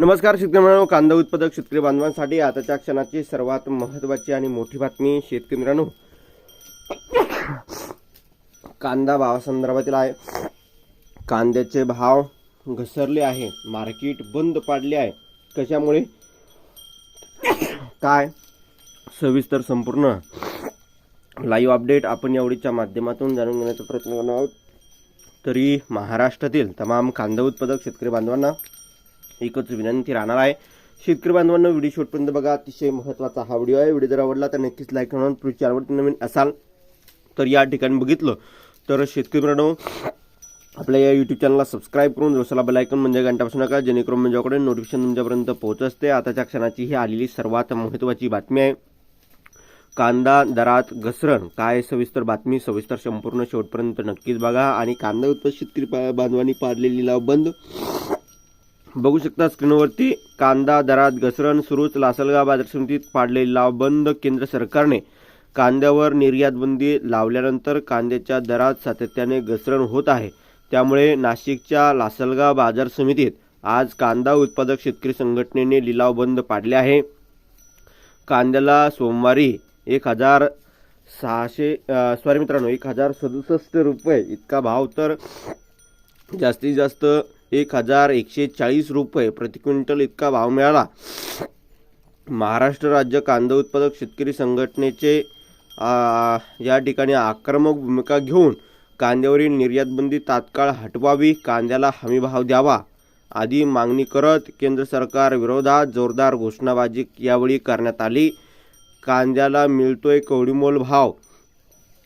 नमस्कार शेतकरी मित्रांनो. कांदा उत्पादक शेतकरी बांधवांसाठी आताच्या क्षणाची सर्वात महत्त्वाची आणि मोठी बातमी शेतकरी मित्रांनो. कांदा भावासंदर्भातील आहे. कांद्याचे भाव घसरले आहे. मार्केट बंद पाडले आहे. कशामुळे? काय? सविस्तर संपूर्ण लाईव्ह अपडेट आपण यावडीच्या माध्यमातून जाणून घेण्याचा प्रयत्न करणार आहोत. तरी महाराष्ट्रातील तमाम कांदा उत्पादक शेतकरी बांधवांना एकच विनंती राहणार आहे. शेतकरी बांधवांना व्हिडिओ शेवटपर्यंत बघा. अतिशय महत्त्वाचा हा व्हिडिओ आहे. व्हिडिओ जर आवडला तर नक्कीच लाईक करून पुढच्या चॅनलवरती नवीन असाल तर या ठिकाणी बघितलं तर शेतकरी मित्रांनो आपल्या या यूट्यूब चॅनलला सबस्क्राईब करून जोसाला बेलायकन म्हणजे घंटापासून नका. जेणेकरून म्हणजेकडे नोटिफिकेशन तुमच्यापर्यंत पोहोच असते. आताच्या क्षणाची ही आलेली सर्वात महत्त्वाची बातमी आहे. कांदा दरात घसरण. काय सविस्तर बातमी? सविस्तर संपूर्ण शेवटपर्यंत नक्कीच बघा. आणि कांदा उत्पादक शेतकरी पा- बांधवांनी पाडलेली लाव बंद बघू शकता स्क्रीनवरती कांदा दरात घसरण सुरूच. लासलगाव बाजार समितीत पाडलेली लाव बंद. केंद्र सरकारने कांद्यावर निर्यात बंदी लावल्यानंतर कांद्याच्या दरात सातत्याने घसरण होत आहे. त्यामुळे नाशिकच्या लासलगाव बाजार समितीत आज कांदा उत्पादक शेतकरी संघटनेने लिलाव बंद पाडले आहे. कांद्याला सोमवारी एक हजार सहाशे सॉरी मित्रांनो एक हजार सदुसष्ट रुपये इतका भाव तर जास्तीत जास्त एक हजार एकशे चाळीस रुपये प्रति क्विंटल इतका भाव मिळाला. महाराष्ट्र राज्य कांदा उत्पादक शेतकरी संघटनेचे या ठिकाणी आक्रमक भूमिका घेऊन कांद्यावरील निर्यातबंदी तात्काळ हटवावी कांद्याला हमीभाव द्यावा. आदी मागणी करत केंद्र सरकार विरोधात जोरदार घोषणाबाजी यावेळी करण्यात आली. कांद्याला मिळतोय कवडीमोल भाव.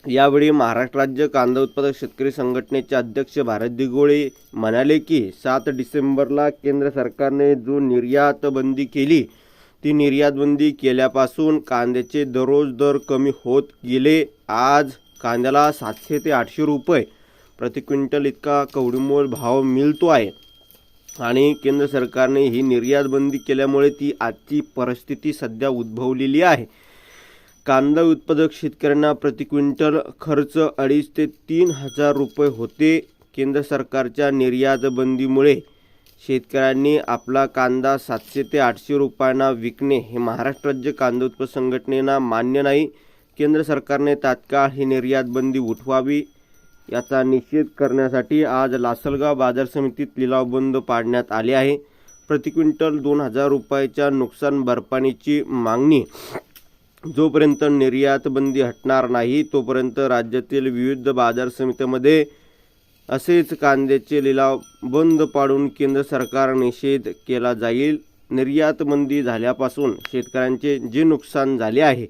यावेळी महाराष्ट्र राज्य कांदा उत्पादक शेतकरी संघटनेचे अध्यक्ष भारत दिगोळे म्हणाले की सात डिसेंबरला केंद्र सरकारने जो निर्यात बंदी केली ती निर्यात बंदी केल्यापासून कांद्याचे दररोज दर कमी होत गेले. आज कांद्याला सातशे ते आठशे रुपये प्रति क्विंटल इतका कवडीमोल भाव मिळतो आहे. आणि केंद्र सरकारने ही निर्यात बंदी केल्यामुळे ती आजची परिस्थिती सध्या उद्भवलेली आहे. कांदा उत्पादक शेतकऱ्यांना प्रति क्विंटल खर्च अडीच ते तीन हजार रुपये होते. केंद्र सरकारच्या निर्यात बंदीमुळे शेतकऱ्यांनी आपला कांदा सातशे ते आठशे रुपयांना विकणे हे महाराष्ट्र राज्य कांदा उत्पादक संघटनेला मान्य नाही. केंद्र सरकारने तात्काळ ही निर्यात बंदी उठवावी याचा निषेध करण्यासाठी आज लासलगाव बाजार समितीत लिलाव बंद पाडण्यात आले आहे. प्रति क्विंटल दोन हजार रुपयाच्या नुकसान भरपाईची मागणी जोपर्यंत निर्यातबंदी हटणार नाही तोपर्यंत राज्यातील विविध बाजार समित्यामध्ये असेच कांद्याचे लिलाव बंद पाडून केंद्र सरकार निषेध केला जाईल. निर्यातबंदी झाल्यापासून शेतकऱ्यांचे जे नुकसान झाले आहे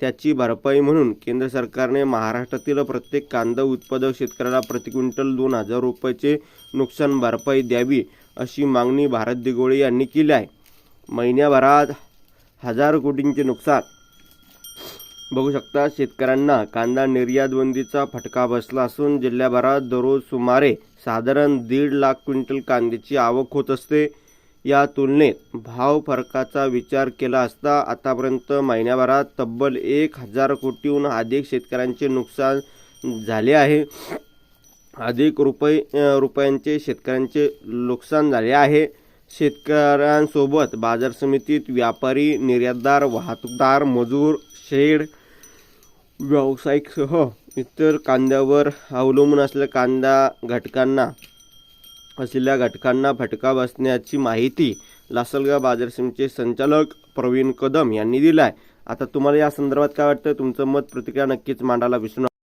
त्याची भरपाई म्हणून केंद्र सरकारने महाराष्ट्रातील प्रत्येक कांदा उत्पादक शेतकऱ्याला प्रति क्विंटल दोन हजार रुपयाचे नुकसान भरपाई द्यावी अशी मागणी भारत दिगोळे यांनी केली आहे. महिन्याभरात हजार कोटींचे नुकसान बघू शकता शेतकऱ्यांना कांदा निर्यात बंदीचा फटका बसला असून जिल्ह्याभरात दररोज सुमारे साधारण दीड लाख क्विंटल कांद्याची आवक होत असते. या तुलनेत भाव फरकाचा विचार केला असता आतापर्यंत महिन्याभरात तब्बल एक हजार कोटीहून अधिक शेतकऱ्यांचे नुकसान झाले आहे. अधिक रुपये रुपयांचे शेतकऱ्यांचे नुकसान झाले आहे. शेतकऱ्यांसोबत बाजार समितीत व्यापारी निर्यातदार वाहतूकदार मजूर शेड व्यावसायिकसह इतर कांद्यावर अवलंबून असलेल्या कांदा घटकांना असलेल्या घटकांना फटका बसण्याची माहिती लासलगाव बाजार समितीचे संचालक प्रवीण कदम यांनी दिला आहे. आता तुम्हाला या संदर्भात काय वाटतं? तुमचं मत प्रतिक्रिया नक्कीच मांडायला विसरू नका.